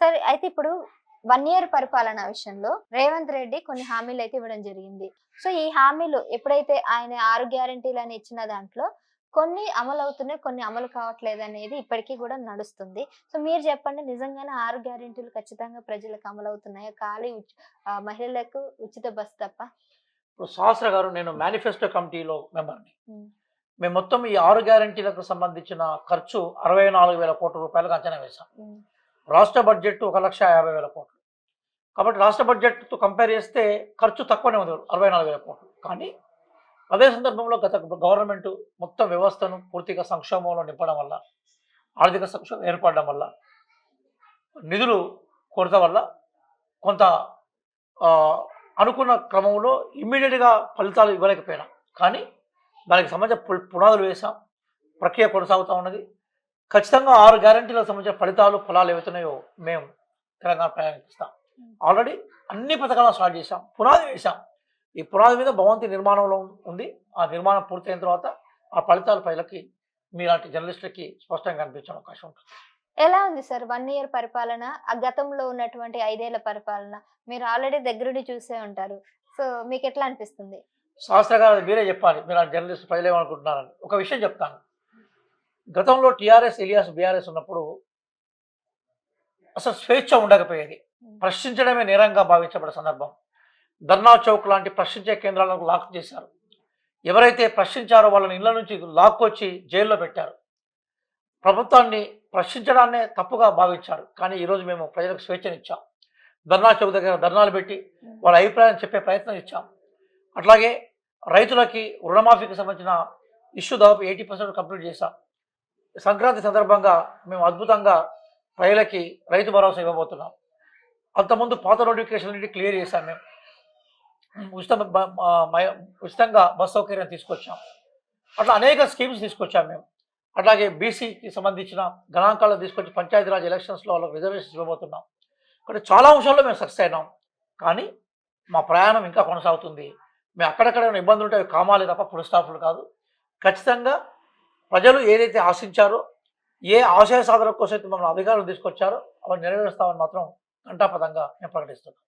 సరే అయితే ఇప్పుడు వన్ ఇయర్ పరిపాలన విషయంలో రేవంత్ రెడ్డి కొన్ని హామీలు అయితే ఇవ్వడం జరిగింది. సో ఈ హామీలు ఎప్పుడైతే ఆయన ఆరు గ్యారంటీలు అని ఇచ్చిన దాంట్లో కొన్ని అమలు అవుతున్నాయి కొన్ని అమలు కావట్లేదు అనేది ఇప్పటికీ కూడా నడుస్తుంది. సో మీరు చెప్పండి నిజంగానే ఆరు గ్యారెంటీలు ఖచ్చితంగా ప్రజలకు అమలు అవుతున్నాయా ఖాళీ మహిళలకు ఉచిత బస్ తప్ప? ఇప్పుడు సహస్ర గారు నేను మేనిఫెస్టో కమిటీలో మెంబర్ని. మేము మొత్తం ఈ ఆరు గ్యారంటీలకు సంబంధించిన ఖర్చు అరవై నాలుగు వేల కోట్ల రూపాయలకు అంచనా వేశాం. రాష్ట్ర బడ్జెట్ ఒక లక్ష యాభై వేల కోట్లు. కాబట్టి రాష్ట్ర బడ్జెట్తో కంపేర్ చేస్తే ఖర్చు తక్కువనే ఉంది. అరవై నాలుగు వేల కోట్లు. కానీ అదే సందర్భంలో గత గవర్నమెంట్ మొత్తం వ్యవస్థను పూర్తిగా సంక్షోభంలో నింపడం వల్ల ఆర్థిక సంక్షోభం ఏర్పడడం వల్ల నిధులు కొరత వల్ల కొంత అనుకున్న క్రమంలో ఇమ్మీడియట్గా ఫలితాలు ఇవ్వలేకపోయినా. కానీ దానికి సంబంధించిన పు- పునాదులు వేసాం ప్రక్రియ కొనసాగుతూ ఉన్నది. ఖచ్చితంగా ఆరు గ్యారంటీలకు సంబంధించిన ఫలితాలు ఫలాలు ఏవైతున్నాయో మేము తెలంగాణ ప్రయాణిస్తాం ఆల్రెడీ అన్ని పథకాలు స్టార్ట్ చేశాం. పునాది వేశాం. ఈ పునాది మీద భవంతి నిర్మాణంలో ఉంది. ఆ నిర్మాణం పూర్తయిన తర్వాత ఆ ఫలితాలు ప్రజలకి మీలాంటి జర్నలిస్టులకి స్పష్టంగా కనిపించే అవకాశం ఉంటుంది. ఎలా ఉంది సార్ వన్ ఇయర్ పరిపాలన? ఆ గతంలో ఉన్నటువంటి ఐదేళ్ళ పరిపాలన మీరు ఆల్రెడీ దగ్గరుండి చూసే ఉంటారు. సో మీకు ఎట్లా అనిపిస్తుంది? శాస్త్ర గారు మీరే చెప్పాలి. మీరు ఆ జర్నలిస్ట్ ప్రజలు ఏమనుకుంటున్నారని. ఒక విషయం చెప్తాను. గతంలో టీఆర్ఎస్ ఎలియాస్ బీఆర్ఎస్ ఉన్నప్పుడు అసలు స్వేచ్ఛ ఉండకపోయేది. ప్రశ్నించడమే నేరంగా భావించబడే సందర్భం. ధర్నా చౌక్ లాంటి ప్రశ్నించే కేంద్రాలను లాక్ చేశారు. ఎవరైతే ప్రశ్నించారో వాళ్ళని ఇళ్ళ నుంచి లాక్కొచ్చి జైల్లో పెట్టారు. ప్రభుత్వాన్ని ప్రశ్నించడాన్నే తప్పుగా భావించారు. కానీ ఈరోజు మేము ప్రజలకు స్వేచ్ఛనిచ్చాం. ధర్నా చౌక్ దగ్గర ధర్నాలు పెట్టి వాళ్ళ అభిప్రాయం చెప్పే ప్రయత్నం ఇచ్చాం. అట్లాగే రైతులకి రుణమాఫీకి సంబంధించిన ఇష్యూ దాదాపు ఎయిటీ పర్సెంట్ కంప్లీట్ చేశాం. సంక్రాంతి సందర్భంగా మేము అద్భుతంగా ప్రజలకి రైతు భరోసా ఇవ్వబోతున్నాం. అంతకుముందు పాత నోటిఫికేషన్ నుండి క్లియర్ చేశాం మేము. ఉచిత ఉచితంగా బస్ సౌకర్యం తీసుకొచ్చాం. అట్లా అనేక స్కీమ్స్ తీసుకొచ్చాం మేము. అట్లాగే బీసీకి సంబంధించిన గణాంకాలు తీసుకొచ్చి పంచాయతీరాజ్ ఎలక్షన్స్లో వాళ్ళకి రిజర్వేషన్స్ ఇవ్వబోతున్నాం. ఇక్కడ చాలా అంశాల్లో మేము సక్సెస్ అయినాం. కానీ మా ప్రయాణం ఇంకా కొనసాగుతుంది. మేము అక్కడక్కడ ఏమైనా ఇబ్బందులు ఉంటే అవి కామాలి తప్ప ఫుల్ స్టాఫ్లు కాదు. ఖచ్చితంగా ప్రజలు ఏదైతే ఆశించారో ఏ ఆశయ సాధన కోసం అయితే మమ్మల్ని అధికారులు తీసుకొచ్చారో అవి నెరవేరుస్తామని మాత్రం ఘంటాపథంగా నేను ప్రకటిస్తున్నాను.